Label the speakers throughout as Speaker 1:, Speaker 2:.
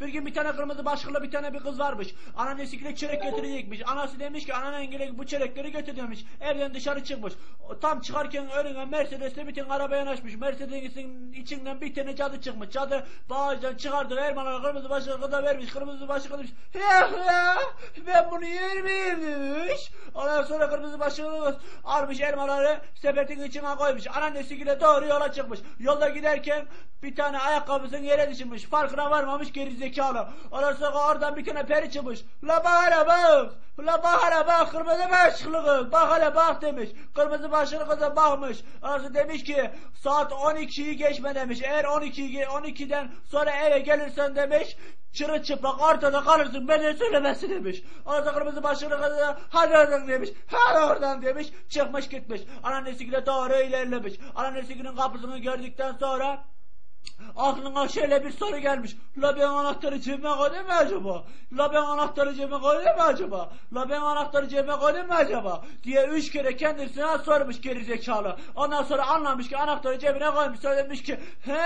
Speaker 1: Bir gün bir tane kırmızı başlıklı bir tane bir kız varmış. Anneannesiyle çörek götürecekmiş. Anası demiş ki anneanne bu çörekleri götür demiş. Evden dışarı çıkmış. Tam çıkarken önüne Mercedes'le bir tane araba yanaşmış. Mercedes'in içinden bir tane cadı çıkmış. Cadı bağırcan çıkardı Erman'a kırmızı başlıklı kıza vermiş. Kırmızı başlıklı demiş. Ya ya ben bunu yer miyim demiş. Ondan sonra kırmızı başlıklı kız almış elmaları sepetin içine koymuş. Anneannesiyle doğru yola çıkmış. Yolda giderken bir tane ayakkabısını yere düşürmüş. Farkına varmamış geri zekalı. Sonra oradan bir tane peri çıkmış. La hele bak. La hele bak. Kırmızı başlıklı kız. Bak hele bak demiş. Kırmızı başlıklı kıza bakmış. Sonra demiş ki saat 12'yi geçme demiş. Eğer 12'yi 12'den sonra eve gelirsen demiş çırılçıplak ortada kalırsın beni söylemesi demiş. Sonra kırmızı başlıklı kız da, hadi oradan demiş. Hadi oradan demiş. Çıkmış gitmiş. Anneannesiyle doğru ilerlemiş. Anneannesinin kapısını gördükten sonra Aklına şöyle bir soru gelmiş. La ben anahtarı cebime koydum mu acaba? La ben anahtarı cebime koydum mu acaba? La ben anahtarı cebime koydum mu acaba? Diye üç kere kendisine sormuş geri zekalı. Ondan sonra anlamış ki anahtarı cebine koymuş. Söylemiş ki he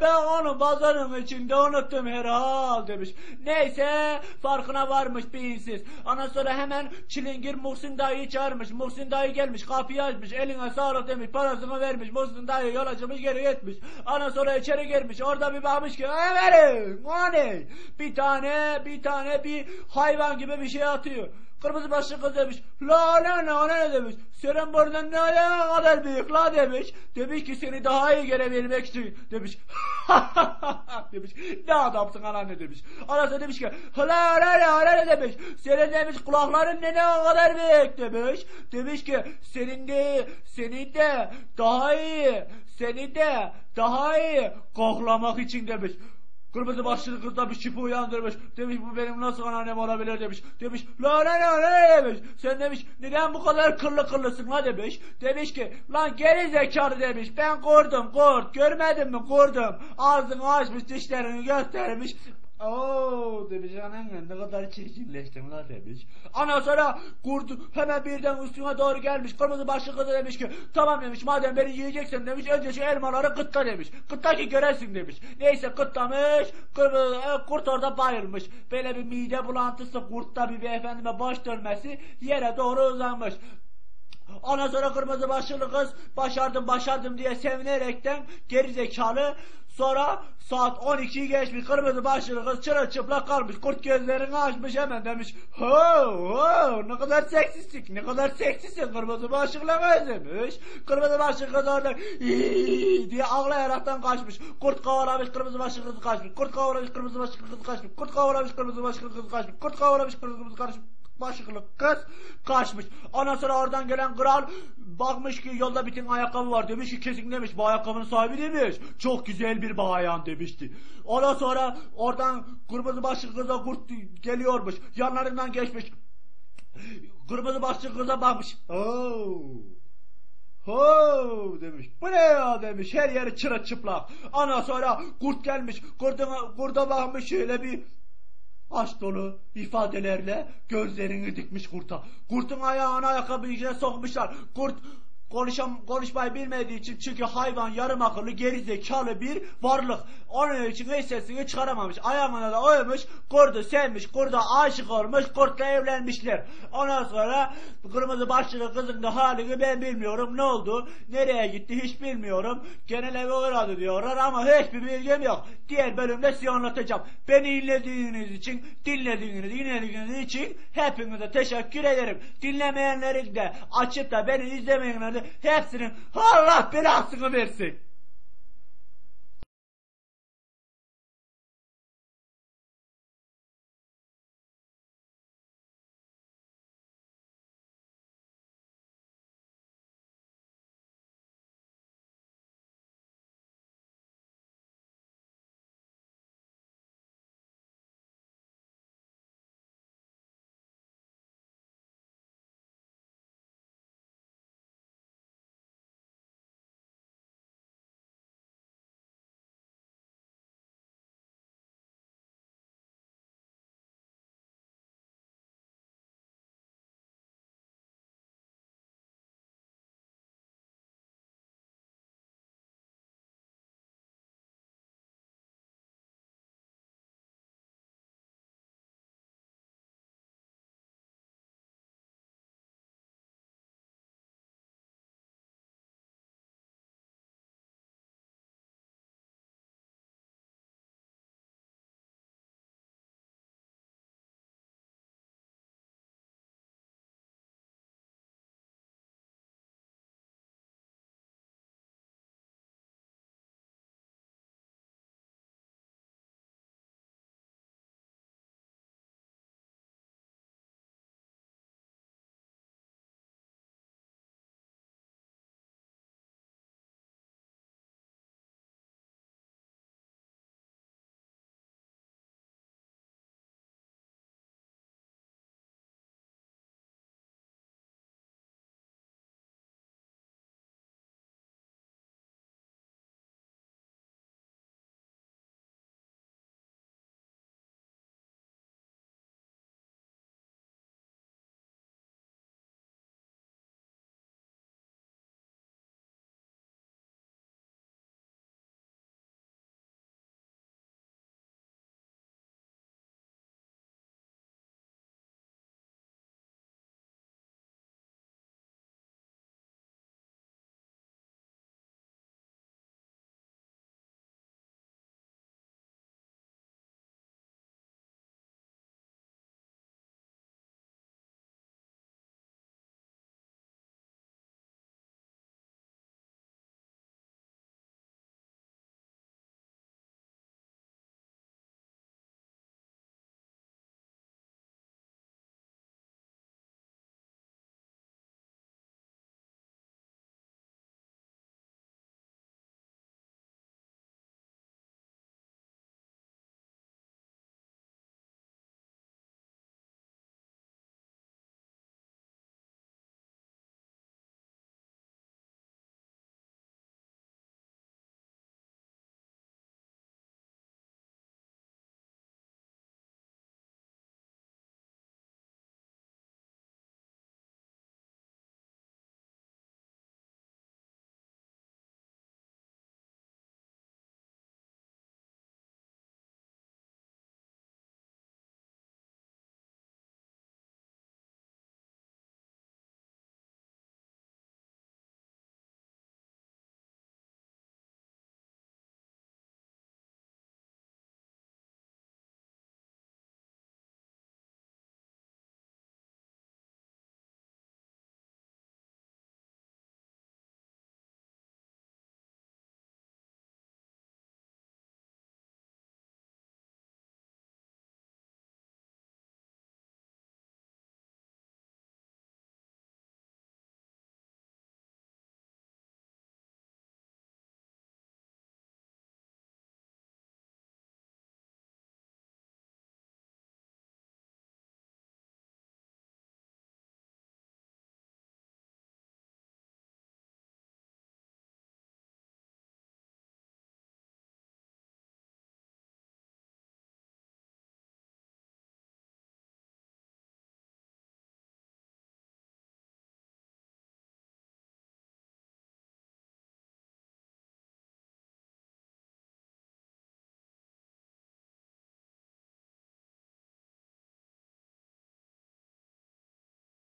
Speaker 1: ben onu bazarın içinde unuttum herhal demiş. Neyse farkına varmış beyinsiz. Ondan sonra hemen çilingir Muhsin dayıyı çağırmış. Muhsin dayı gelmiş kapıyı açmış. Eline sağlık demiş parasını vermiş. Muhsin dayı yola çıkmış geri gitmiş. Ondan sonra içeri girmiş. Orada bir bakmış ki efendim o? Bir tane bir tane bir hayvan gibi bir şey atıyor. Kırmızı başlı kız demiş. La ne ne ne demiş. Senin buradan ne kadar büyük la demiş. Demiş ki seni daha iyi görebilmek için demiş. demiş. Ne adamsın anneanne demiş. Anası demiş ki la la la la demiş. Senin demiş kulakların ne ne kadar büyük demiş. Demiş ki senin de senin de daha iyi seni de daha iyi koklamak için demiş. Kırmızı başlıklı kız da bir şipi uyandırmış. Demiş bu benim nasıl anneannem olabilir demiş. Demiş la la la la demiş. Sen demiş neden bu kadar kırlı kırlısın la demiş. Demiş ki lan geri zekalı demiş. Ben kurdum kurt. Görmedin mi kurdum. Ağzını açmış dişlerini göstermiş. Oo demiş anan ne kadar çirkinleştin la demiş. Ana sonra kurt hemen birden üstüne doğru gelmiş. Kırmızı başlı kızı demiş ki tamam demiş madem beni yiyeceksin demiş önce şu elmaları kıtla demiş. Kıtla ki göresin demiş. Neyse kıtlamış kırmızı, e, kurt orada bayılmış. Böyle bir mide bulantısı kurtta bir beyefendime baş dönmesi yere doğru uzanmış. Ondan sonra kırmızı başlıklı kız başardım başardım diye sevinerekten geri zekalı sonra saat 12'yi geçmiş kırmızı başlıklı kız çırılçıplak kalmış kurt gözlerini açmış hemen demiş ho ho ne kadar seksistik ne kadar seksisin kırmızı başlıklı kız demiş. Kırmızı başlıklı kız orada diye ağlayaraktan kaçmış. Kurt kovalamış kırmızı başlıklı kız kaçmış. Kurt kovalamış kırmızı başlıklı kız kaçmış. Kurt kovalamış kırmızı başlıklı kız kaçmış. Kurt kovalamış kırmızı kız kaçmış başlıklı kız kaçmış. Ondan sonra oradan gelen kral bakmış ki yolda bütün ayakkabı var demiş ki kesin demiş bu ayakkabının sahibi demiş. Çok güzel bir bayan demişti. Ondan sonra oradan kırmızı başlıklı kıza kurt geliyormuş. Yanlarından geçmiş. Kırmızı başlıklı kıza bakmış. Oo. Ho demiş. Bu ne ya demiş. Her yeri çırılçıplak. Ondan sonra kurt gelmiş. Kurda, kurda bakmış şöyle bir aşk dolu ifadelerle gözlerini dikmiş kurta. Kurtun ayağını ayakkabının içine sokmuşlar. Kurt konuşam, konuşmayı bilmediği için çünkü hayvan yarım akıllı geri zekalı bir varlık. Onun için hiç sesini çıkaramamış. Ayağına da oymuş. Kurdu sevmiş. Kurda aşık olmuş. Kurtla evlenmişler. Ondan sonra kırmızı başlıklı kızın da halini ben bilmiyorum. Ne oldu? Nereye gitti hiç bilmiyorum. Genel eve uğradı diyorlar ama hiçbir bilgim yok. Diğer bölümde size anlatacağım. Beni dinlediğiniz için, dinlediğiniz, dinlediğiniz için hepinize teşekkür ederim. Dinlemeyenlerin de açıp da beni hepsinin Allah belasını versin.